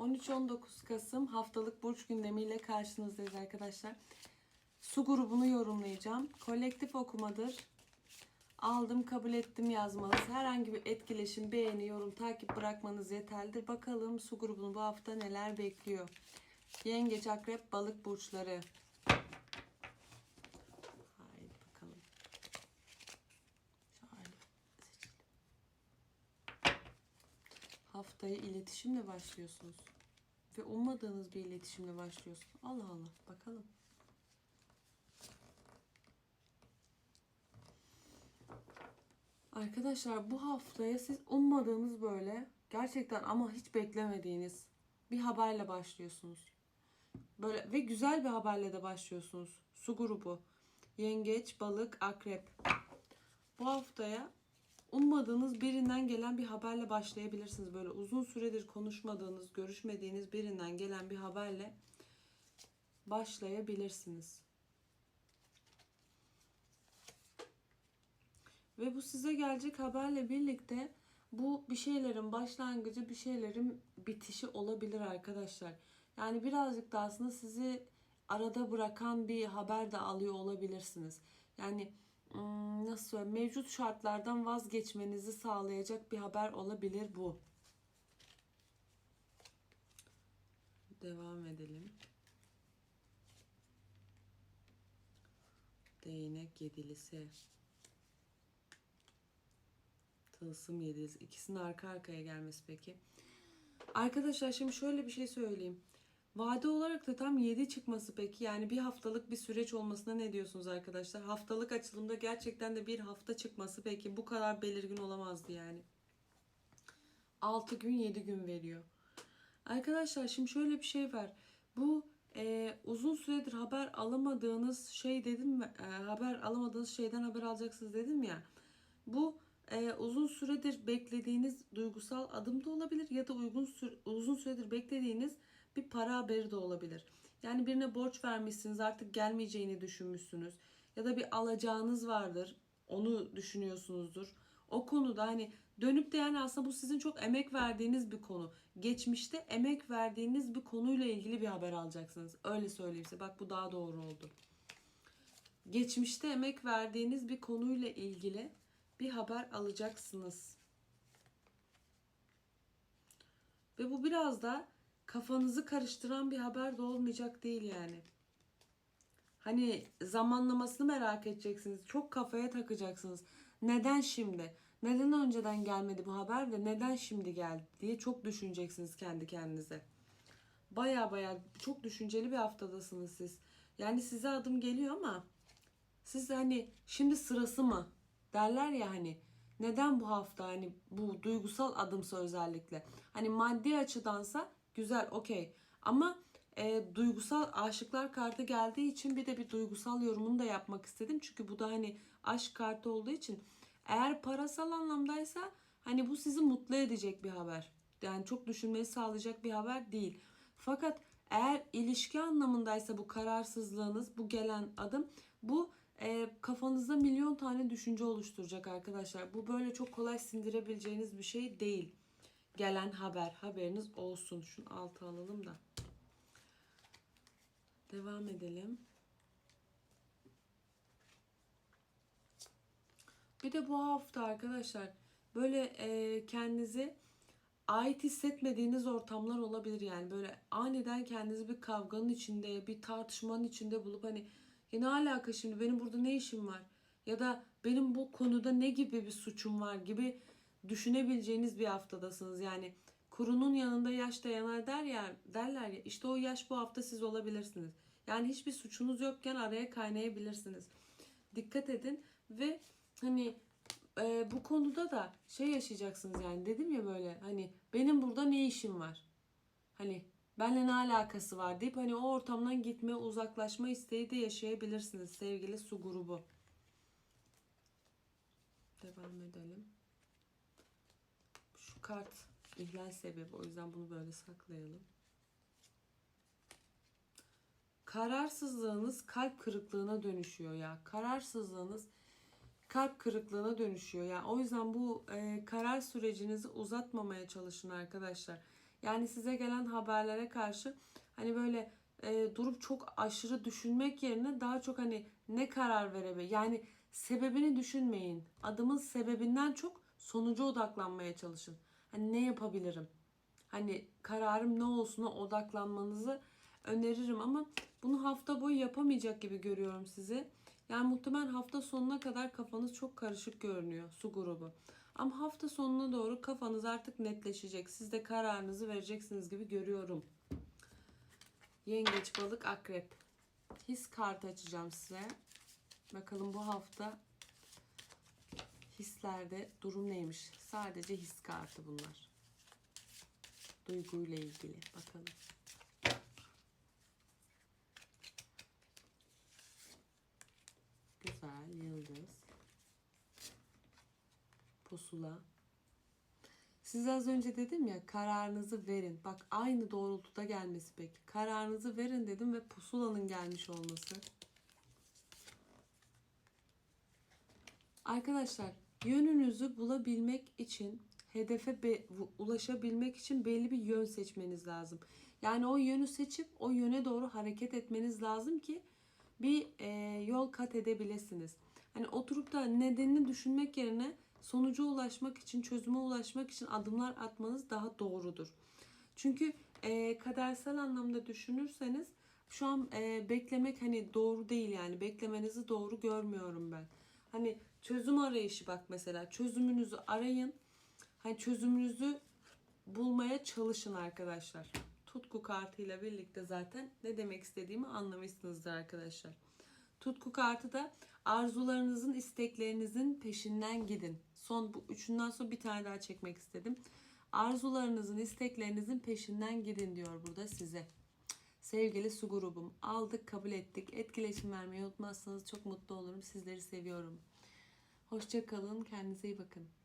13-19 Kasım haftalık burç gündemiyle karşınızdayız arkadaşlar. Su grubunu yorumlayacağım. Kolektif okumadır. Aldım, kabul ettim yazmanız. Herhangi bir etkileşim, beğeni, yorum, takip bırakmanız yeterlidir. Bakalım su grubunu bu hafta neler bekliyor. Yengeç, akrep, balık burçları. Haydi bakalım. Şöyle seçelim. Haftaya iletişimle başlıyorsunuz. Ve ummadığınız bir iletişimle başlıyorsunuz. Allah Allah bakalım. Arkadaşlar bu haftaya siz ummadığınız böyle gerçekten ama hiç beklemediğiniz bir haberle başlıyorsunuz. Böyle ve güzel bir haberle de başlıyorsunuz. Su grubu. Yengeç, balık, akrep. Bu haftaya ummadığınız birinden gelen bir haberle başlayabilirsiniz. Böyle uzun süredir konuşmadığınız, görüşmediğiniz birinden gelen bir haberle başlayabilirsiniz. Ve bu size gelecek haberle birlikte bu bir şeylerin başlangıcı, bir şeylerin bitişi olabilir arkadaşlar. Yani birazcık da aslında sizi arada bırakan bir haber de alıyor olabilirsiniz. Yani nasıl söyleyeyim mevcut şartlardan vazgeçmenizi sağlayacak bir haber olabilir bu. Devam edelim. Değnek yedilisi. Tılsım yedilisi. İkisinin arka arkaya gelmesi peki. Arkadaşlar şimdi şöyle bir şey söyleyeyim. Vade olarak da tam 7 çıkması peki yani bir haftalık bir süreç olmasına ne diyorsunuz arkadaşlar? Haftalık açılımda gerçekten de bir hafta çıkması peki bu kadar belirgin olamazdı yani. 6 gün 7 gün veriyor. Arkadaşlar şimdi şöyle bir şey var. Bu e, uzun süredir haber alamadığınız şey dedim? E, haber alamadığınız şeyden haber alacaksınız dedim ya. Bu uzun süredir beklediğiniz duygusal adım da olabilir ya da uygun süre, uzun süredir beklediğiniz bir para haberi de olabilir. Yani birine borç vermişsiniz artık gelmeyeceğini düşünmüşsünüz ya da bir alacağınız vardır onu düşünüyorsunuzdur. O konuda hani dönüp de yani aslında bu sizin çok emek verdiğiniz bir konu. Geçmişte emek verdiğiniz bir konuyla ilgili bir haber alacaksınız. Öyle söyleyeyim size. Bak bu daha doğru oldu. Geçmişte emek verdiğiniz bir konuyla ilgili bir haber alacaksınız. Ve bu biraz da kafanızı karıştıran bir haber de olmayacak değil yani. Hani zamanlamasını merak edeceksiniz. Çok kafaya takacaksınız. Neden şimdi? Neden önceden gelmedi bu haber de neden şimdi geldi diye çok düşüneceksiniz kendi kendinize. Baya baya çok düşünceli bir haftadasınız siz. Yani size adım geliyor ama siz hani şimdi sırası mı derler ya hani neden bu hafta hani bu duygusal adımsa özellikle. Hani maddi açıdansa güzel okey. Ama e, duygusal aşıklar kartı geldiği için bir de bir duygusal yorumunu da yapmak istedim. Çünkü bu da hani aşk kartı olduğu için. Eğer parasal anlamdaysa hani bu sizi mutlu edecek bir haber. Yani çok düşünmeyi sağlayacak bir haber değil. Fakat eğer ilişki anlamındaysa bu kararsızlığınız bu gelen adım bu e, kafanızda milyon tane düşünce oluşturacak arkadaşlar. Bu böyle çok kolay sindirebileceğiniz bir şey değil. Gelen haber haberiniz olsun. Şunu altı alalım da. Devam edelim. Bir de bu hafta arkadaşlar böyle e, kendinizi ait hissetmediğiniz ortamlar olabilir yani böyle aniden kendinizi bir kavganın içinde bir tartışmanın içinde bulup hani ya ne alaka şimdi? Benim burada ne işim var? Ya da benim bu konuda ne gibi bir suçum var gibi düşünebileceğiniz bir haftadasınız. Yani kurunun yanında yaş da yanar der ya derler ya işte o yaş bu hafta siz olabilirsiniz. Yani hiçbir suçunuz yokken araya kaynayabilirsiniz. Dikkat edin ve hani e, bu konuda da şey yaşayacaksınız yani. Dedim ya böyle hani benim burada ne işim var? Hani benle ne alakası var deyip hani o ortamdan gitme, uzaklaşma isteği de yaşayabilirsiniz sevgili su grubu. Devam edelim. Şu kart ihlal sebebi o yüzden bunu böyle saklayalım. Kararsızlığınız kalp kırıklığına dönüşüyor ya. Kararsızlığınız kalp kırıklığına dönüşüyor. Yani o yüzden bu e, karar sürecinizi uzatmamaya çalışın arkadaşlar. Yani size gelen haberlere karşı hani böyle e, durup çok aşırı düşünmek yerine daha çok hani ne karar verebilir? Yani sebebini düşünmeyin. Adımın sebebinden çok sonuca odaklanmaya çalışın. Hani ne yapabilirim? Hani kararım ne olsuna odaklanmanızı öneririm ama bunu hafta boyu yapamayacak gibi görüyorum sizi. Yani muhtemelen hafta sonuna kadar kafanız çok karışık görünüyor su grubu. Ama hafta sonuna doğru kafanız artık netleşecek. Siz de kararınızı vereceksiniz gibi görüyorum. Yengeç, balık, akrep. His kartı açacağım size. Bakalım bu hafta hislerde durum neymiş? Sadece his kartı bunlar. Duyguyla ilgili. Bakalım. Güzel. Yıldız. Pusula. Size az önce dedim ya kararınızı verin. Bak aynı doğrultuda gelmesi peki. Kararınızı verin dedim ve pusulanın gelmiş olması. Arkadaşlar yönünüzü bulabilmek için hedefe be- ulaşabilmek için belli bir yön seçmeniz lazım. Yani o yönü seçip o yöne doğru hareket etmeniz lazım ki bir e, yol kat edebilirsiniz. Hani oturup da nedenini düşünmek yerine sonuca ulaşmak için, çözüme ulaşmak için adımlar atmanız daha doğrudur. Çünkü e, kadersel anlamda düşünürseniz şu an e, beklemek hani doğru değil yani beklemenizi doğru görmüyorum ben. Hani çözüm arayışı bak mesela çözümünüzü arayın. Hani çözümünüzü bulmaya çalışın arkadaşlar. Tutku kartıyla birlikte zaten ne demek istediğimi anlamışsınızdır arkadaşlar. Tutku kartı da arzularınızın, isteklerinizin peşinden gidin. Son bu üçünden sonra bir tane daha çekmek istedim. Arzularınızın, isteklerinizin peşinden gidin diyor burada size. Sevgili su grubum aldık kabul ettik. Etkileşim vermeyi unutmazsanız çok mutlu olurum. Sizleri seviyorum. Hoşça kalın. Kendinize iyi bakın.